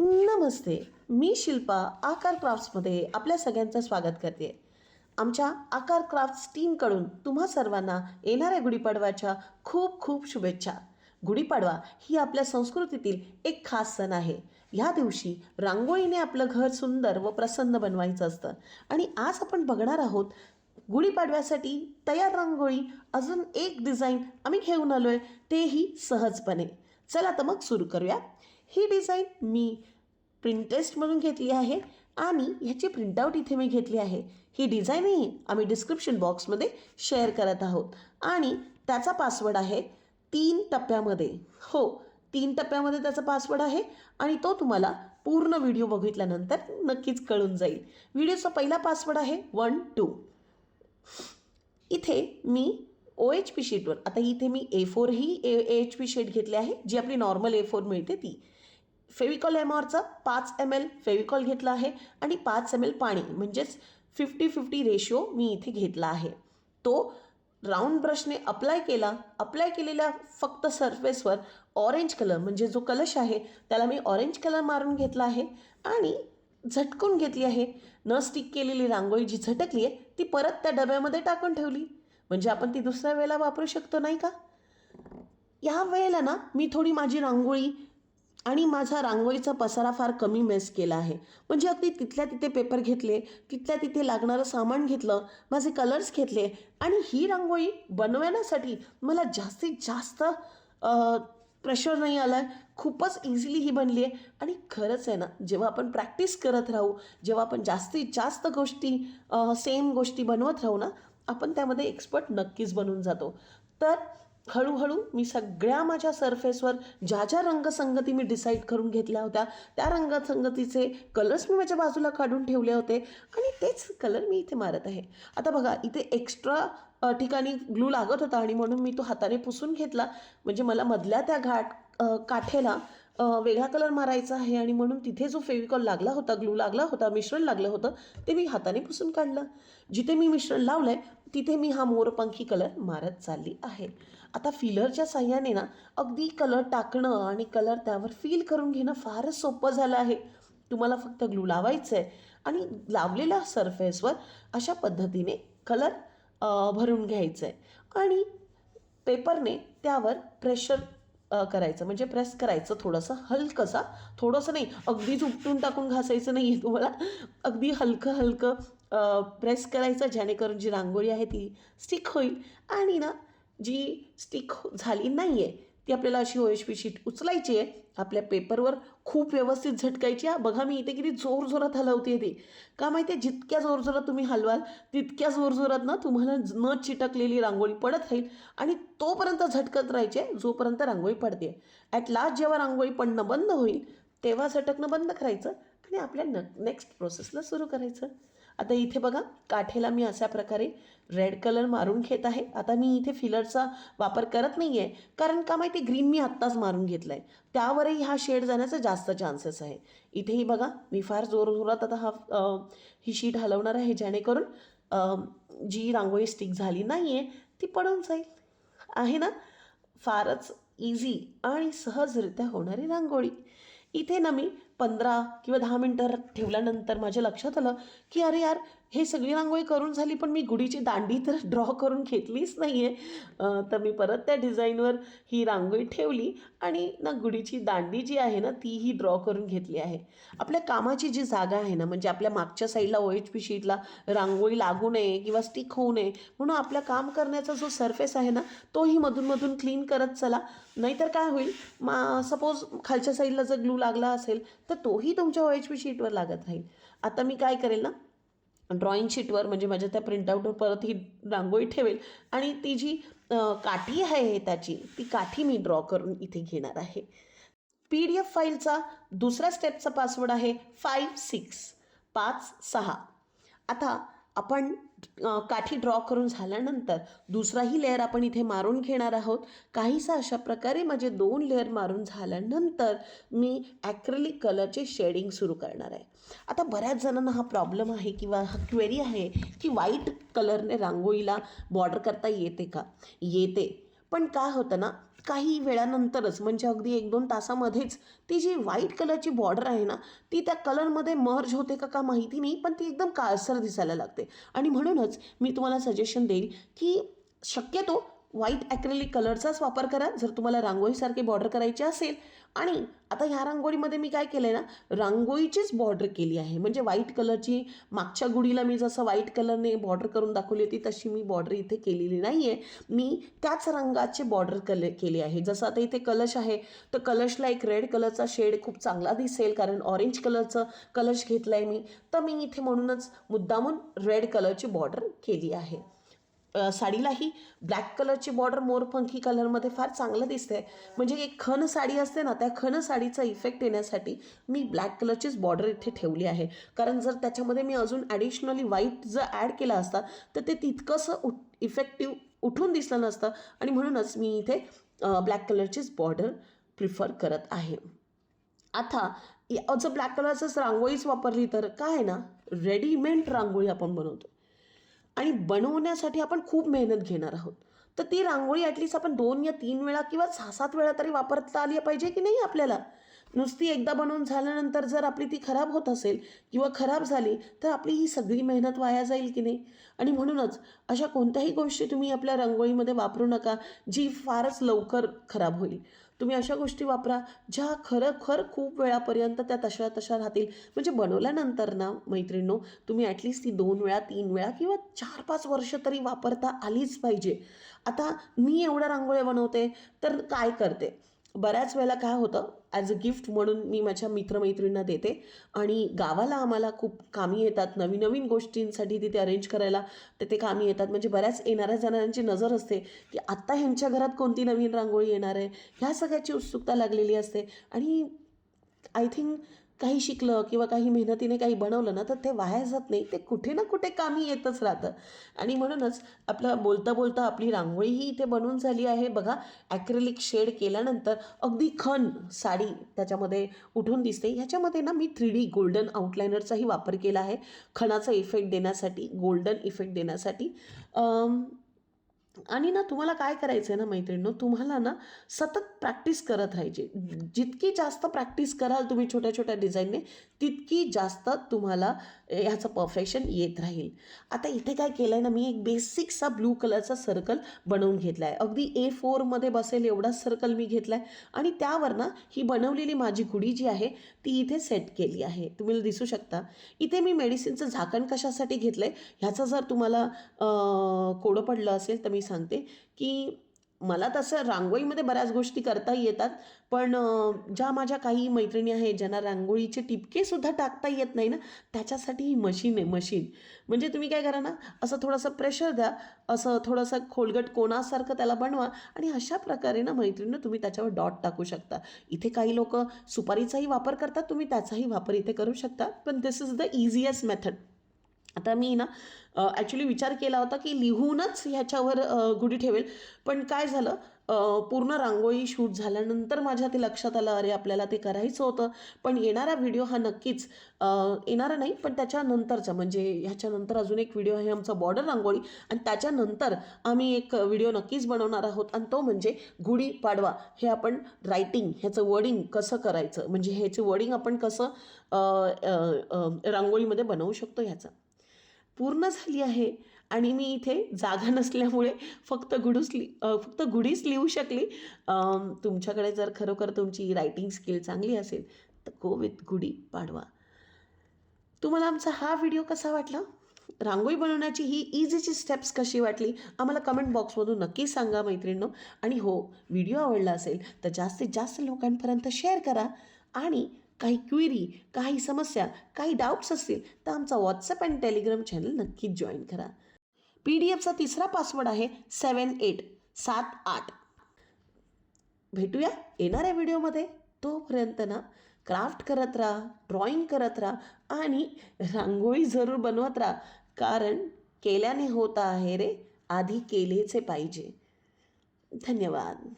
नमस्ते मी शिल्पा आकार क्राफ्ट्समध्ये आपल्या सगळ्यांचं स्वागत करते. आमच्या आकार क्राफ्ट्स टीमकडून तुम्हा सर्वांना येणाऱ्या गुढीपाडव्याच्या खूप खूप शुभेच्छा. गुढीपाडवा ही आपल्या संस्कृतीतील एक खास सण आहे. ह्या दिवशी रांगोळीने आपलं घर सुंदर व प्रसन्न बनवायचं असतं. आणि आज आपण बघणार आहोत गुढीपाडव्यासाठी तयार रांगोळी अजून एक डिझाईन आम्ही घेऊन आलो आहे तेही सहजपणे. चला तर मग सुरू करूया. ही डिझाईन मी प्रिंटेस्टमधून घेतली आहे आणि ह्याची प्रिंटआउट इथे मी घेतली आहे. ही डिझाईनही आम्ही डिस्क्रिप्शन बॉक्समध्ये शेअर करत आहोत. आणि त्याचा पासवर्ड आहे तीन टप्प्यामध्ये. हो तीन टप्प्यामध्ये त्याचा पासवर्ड आहे आणि तो तुम्हाला पूर्ण व्हिडिओ बघितल्यानंतर नक्कीच कळून जाईल. व्हिडिओचा पहिला पासवर्ड आहे वन टू इथे मी ओ एच पी शीटवर आता इथे मी ए फोर ही ए एच पी शीट घेतली आहे. जी आपली नॉर्मल ए फोर मिळते ती. फेविकॉल एम आरचा पाच एम एल फेविकॉल घेतला आहे आणि पाच एम एल पाणी म्हणजेच फिफ्टी फिफ्टी रेशिओ मी इथे घेतला आहे. तो राऊंड ब्रशने अप्लाय केला. अप्लाय केलेल्या फक्त सरफेसवर ऑरेंज कलर म्हणजे जो कलश आहे त्याला मी ऑरेंज कलर मारून घेतला आहे आणि झटकून घेतली आहे. न स्टिक केलेली रांगोळी जी झटकली आहे ती परत त्या डब्यामध्ये टाकून ठेवली. म्हणजे आपण ती दुसऱ्या वेळेला वापरू शकतो नाही का? या वेळेला ना मी थोडी माझी रांगोळी आणि माझा रांगोळीचा पसारा फार कमी मेस केला आहे. म्हणजे अगदी तिथल्या तिथे पेपर घेतले तिथल्या तिथे लागणारं सामान घेतलं माझे कलर्स घेतले आणि ही रांगोळी बनवण्यासाठी मला जास्तीत जास्त प्रेशर नाही आला आहे खूपच इझिली ही बनली आहे आणि खरंच आहे ना जेव्हा आपण प्रॅक्टिस करत राहू जेव्हा आपण जास्तीत जास्त गोष्टी सेम गोष्टी बनवत राहू ना आपण त्यामध्ये एक्सपर्ट नक्कीच बनून जातो. तर हळूहळू मी सगळ्या माझ्या सरफेसवर ज्या ज्या रंगसंगती मी डिसाईड करून घेतल्या होत्या त्या रंगसंगतीचे कलर्स मी माझ्या बाजूला काढून ठेवले होते आणि तेच कलर मी इथे मारत आहे. आता बघा इथे एक्स्ट्रा ठिकाणी ग्लू लागत होता आणि म्हणून मी तो हाताने पुसून घेतला. म्हणजे मला मधल्या त्या घाट काठेला वेगळा कलर मारायचा आहे आणि म्हणून तिथे जो फेविकॉल लागला होता ग्लू लागला होता मिश्रण लागलं होतं ते मी हाताने पुसून काढलं. जिथे मी मिश्रण लावलं आहे तिथे मी हा मोरपंखी कलर मारत चालली आहे. आता फिलरच्या साह्याने ना अगदी कलर टाकणं आणि कलर त्यावर फील करून घेणं फारच सोपं झालं आहे. तुम्हाला फक्त ग्लू लावायचं आहे आणि लावलेल्या सरफेसवर अशा पद्धतीने कलर भरून घ्यायचं आहे आणि पेपरने त्यावर प्रेशर करायचं म्हणजे प्रेस करायचं थोडंसं हलकंसा थोडंसं नाही अगदीच उपटून टाकून घासायचं नाही आहे तुम्हाला. अगदी हलकं हलकं प्रेस करायचं जेणेकरून जी रांगोळी आहे ती स्टिक होईल. आणि ना जी स्टिक झाली नाही आहे ती आपल्याला अशी ओएशपी शीट उचलायची आहे. आपल्या पेपरवर खूप व्यवस्थित झटकायची आहे. बघा मी इथे किती जोरजोरात हलवते ती. का माहिती आहे जितक्या जोरजोरात तुम्ही हलवाल तितक्या जोरजोरात ना तुम्हाला न चिटकलेली रांगोळी पडत राहील आणि तोपर्यंत झटकत राहायचे जोपर्यंत रांगोळी पडते. ॲट लास्ट जेव्हा रांगोळी पडणं बंद होईल तेव्हा झटकणं बंद करायचं आणि आपल्या न नेक्स्ट प्रोसेसला सुरू करायचं. आता इथे बघा काठेला मी अशा प्रकारे रेड कलर मारून घेत आहे. आता मी इथे फिलरचा वापर करत नाही आहे कारण का माहिती ग्रीन मी आत्ताच मारून घेतला आहे त्यावरही हा शेड जाण्याचा जास्त चान्सेस आहे. इथेही बघा मी फार जोरजोरात आता हा ही शीट हलवणार आहे जेणेकरून जी रांगोळी स्टिक झाली नाही आहे ती पडून जाईल. आहे ना? फारच इझी आणि सहजरित्या होणारी रांगोळी. इथे ना मी पंधरा किंवा दहा मिनटं ठेवल्यानंतर माझ्या लक्षात आलं की अरे यार हे सगळी रांगोळी करून झाली पण मी गुढीची दांडी तर ड्रॉ करून घेतलीच नाही आहे तर मी परत त्या डिझाईनवर ही रांगोळी ठेवली आणि ना गुढीची दांडी जी आहे ना तीही ड्रॉ करून घेतली आहे. आपल्या कामाची जी जागा आहे ना म्हणजे आपल्या मागच्या साईडला ओ एच पी शीटला रांगोळी लागू नये किंवा स्टिक होऊ नये म्हणून आपलं काम करण्याचा जो सरफेस आहे ना तोही मधूनमधून क्लीन करत चला. नाहीतर काय होईल मा सपोज खालच्या साईडला जर ग्लू लागला असेल तर तोही तुमच्या ओ एच पी शीटवर लागत राहील. आता मी काय करेल ना ड्रॉइंग शीटवर म्हणजे माझ्या त्या प्रिंटआउटवर परत ही रांगोळी ठेवेल आणि ती जी काठी आहे त्याची ती काठी मी ड्रॉ करून इथे घेणार आहे. पी डी एफ फाईलचा दुसऱ्या स्टेपचा पासवर्ड आहे फाईव्ह सिक्स पाच सहा. आता आपण काठी ड्रॉ करून झाल्यानंतर दुसराही लेअर आपण इथे मारून घेणार आहोत. काहीसा अशा प्रकारे माझे दोन लेअर मारून झाल्यानंतर मी ॲक्रेलिक कलरचे शेडिंग सुरू करणार आहे. आता बऱ्याच जणांना हा प्रॉब्लेम आहे किंवा हा क्वेरी आहे की व्हाईट कलरने रांगोळीला बॉर्डर करता येते का? येते. पण काय होतं ना काही वेळानंतरच म्हणजे अगदी एक दोन तासामध्येच ती जी व्हाईट कलरची बॉर्डर आहे ना ती त्या कलरमध्ये मर्ज होते का का माहिती नाही पण ती एकदम काळसर दिसायला लागते. आणि म्हणूनच मी तुम्हाला सजेशन देईल की शक्यतो व्हाईट ॲक्रेलिक कलरचाच वापर करा. जर तुम्हाला रांगोळीसारखी बॉर्डर करायची असेल. आणि आता ह्या रांगोळीमध्ये मी काय केलं आहे ना रांगोळीचीच बॉर्डर केली आहे. म्हणजे व्हाईट कलरची मागच्या गुढीला मी जसं व्हाईट कलरने बॉर्डर करून दाखवली होती तशी मी बॉर्डर इथे केलेली नाही आहे मी त्याच रंगाचे बॉर्डर कल केली आहे. जसं आता इथे कलश आहे तर कलशला एक रेड कलरचा शेड खूप चांगला दिसेल कारण ऑरेंज कलरचं कलश घेतलं आहे मी. तर मी इथे म्हणूनच मुद्दामून रेड कलरची बॉर्डर केली आहे. साडीलाही ब्लॅक कलरची बॉर्डर मोरपंखी कलरमध्ये फार चांगलं दिसते म्हणजे एक खण साडी असते ना त्या खण साडीचा इफेक्ट येण्यासाठी मी ब्लॅक कलरचीच बॉर्डर इथे ठेवली आहे. कारण जर त्याच्यामध्ये मी अजून ॲडिशनली व्हाईट जर ॲड केला असता तर ते तितकंसं उठ इफेक्टिव्ह उठून दिसलं नसतं. आणि म्हणूनच मी इथे ब्लॅक कलरचीच बॉर्डर प्रिफर करत आहे. आता जर ब्लॅक कलरचंच रांगोळीच वापरली तर काय आहे ना रेडीमेड रांगोळी आपण बनवतो. आणि बनवण्यासाठी आपण खूप मेहनत घेणार आहोत. तर ती रांगोळी ॲटलिस्ट आपण दोन या तीन वेळा किंवा सहा सात वेळा तरी वापरता आली पाहिजे की नाही आपल्याला? नुसती एकदा बनवून झाल्यानंतर जर आपली ती खराब होत असेल किंवा खराब झाली तर आपली ही सगळी मेहनत वाया जाईल की नाही? आणि म्हणूनच अशा कोणत्याही गोष्टी तुम्ही आपल्या रांगोळीमध्ये वापरू नका जी फारच लवकर खराब होईल. तुम्ही अशा गोष्टी वापरा ज्या खरंखर खूप वेळापर्यंत त्या तशा तशा राहतील. म्हणजे बनवल्यानंतर ना मैत्रिणींनो तुम्ही ॲटलिस्ट ती दोन वेळा तीन वेळा किंवा चार पाच वर्ष तरी वापरता आलीच पाहिजे. आता मी एवढ्या रांगोळ्या बनवते तर काय करते? बऱ्याच वेळेला काय होतं ॲज अ गिफ्ट म्हणून मी माझ्या मित्रमैत्रिणींना देते आणि गावाला आम्हाला खूप कामी येतात. नवीन नवीन गोष्टींसाठी तिथे अरेंज करायला तर ते कामी येतात. म्हणजे बऱ्याच येणाऱ्या जाणाऱ्यांची नजर असते की आत्ता ह्यांच्या घरात कोणती नवीन रांगोळी येणार आहे? ह्या सगळ्याची उत्सुकता लागलेली असते. आणि आय थिंक काही शिकलं किंवा काही मेहनतीने काही बनवलं ना तर ते वाया जात नाही. ते कुठे ना कुठे कामी येतच राहतं. आणि म्हणूनच आपलं बोलता बोलता आपली रांगोळीही इथे बनवून झाली आहे. बघा ॲक्रेलिक शेड केल्यानंतर अगदी खण साडी त्याच्यामध्ये उठून दिसते. ह्याच्यामध्ये ना मी थ्री डी गोल्डन आउटलायनरचाही वापर केला आहे. खणाचा इफेक्ट देण्यासाठी गोल्डन इफेक्ट देण्यासाठी. आणि ना तुम्हाला काय करायचं आहे ना मैत्रिणीनो तुम्हाला ना सतत प्रॅक्टिस करत राहायची. जितकी जास्त प्रॅक्टिस कराल तुम्ही छोट्या छोट्या डिझाईनने तितकी जास्त तुम्हाला ह्याचं परफेक्शन येत राहील. आता इथे काय केलं आहे ना मी एक बेसिकसा ब्लू कलरचा सर्कल बनवून घेतला आहे अगदी ए फोरमध्ये बसेल एवढा सर्कल मी घेतला आहे आणि त्यावर ना ही बनवलेली माझी गुढी जी आहे ती इथे सेट केली आहे. तुम्ही दिसू शकता. इथे मी मेडिसिनचं झाकण कशासाठी घेतलं आहे ह्याचं जर तुम्हाला कोडं पडलं असेल तर मी सांगते की मला तसं रांगोळीमध्ये बऱ्याच गोष्टी करता येतात पण ज्या माझ्या काही मैत्रिणी आहेत ज्यांना रांगोळीचे टिपकेसुद्धा टाकता येत नाही ना त्याच्यासाठी ही मशीन आहे मशीन. म्हणजे तुम्ही काय करा ना असं थोडंसं प्रेशर द्या असं थोडंसं खोलगट कोणासारखं त्याला बनवा आणि अशा प्रकारे ना मैत्रिणीनं तुम्ही त्याच्यावर डॉट टाकू शकता. इथे काही लोक सुपारीचाही वापर करतात तुम्ही त्याचाही वापर इथे करू शकता पण this is the easiest method आता मी ना ॲक्च्युली विचार केला होता की लिहूनच ह्याच्यावर गुढी ठेवेल. पण काय झालं पूर्ण रांगोळी शूट झाल्यानंतर माझ्या ते लक्षात आलं अरे आपल्याला ते करायचं होतं. पण येणारा व्हिडिओ हा नक्कीच येणारा नाही पण त्याच्यानंतरचा म्हणजे ह्याच्यानंतर अजून एक व्हिडिओ आहे आमचा बॉर्डर रांगोळी. आणि त्याच्यानंतर आम्ही एक व्हिडिओ नक्कीच बनवणार आहोत. आणि तो म्हणजे गुढी पाडवा. हे आपण रायटिंग ह्याचं वर्डिंग कसं करायचं? म्हणजे ह्याचं वर्डिंग आपण कसं रांगोळीमध्ये बनवू शकतो ह्याचं? पूर्ण झाली आहे आणि मी इथे जागा नसल्यामुळे फक्त गुडूस लि फक्त गुढीच लिहू शकली. तुमच्याकडे जर खरोखर तुमची रायटिंग स्किल चांगली असेल तर गो विथ गुढी पाडवा. तुम्हाला आमचा हा व्हिडिओ कसा वाटला? रांगोळी बनवण्याची ही इझीची स्टेप्स कशी वाटली? आम्हाला कमेंट बॉक्समधून नक्की सांगा मैत्रिणींनो. आणि हो व्हिडिओ आवडला असेल तर जास्तीत जास्त लोकांपर्यंत शेअर करा. आणि काही क्वेरी काही समस्या काही डाऊट्स असतील तर आमचा व्हॉट्सअप आणि टेलिग्राम चॅनल नक्कीच जॉईन करा. पी डी एफचा तिसरा पासवर्ड आहे सेवन एट सात आठ. भेटूया येणाऱ्या व्हिडिओमध्ये तोपर्यंत ना क्राफ्ट करत राहा ड्रॉइंग करत राहा आणि रांगोळी जरूर बनवत राहा. कारण केल्याने होत आहे रे आधी केलेचे पाहिजे. धन्यवाद.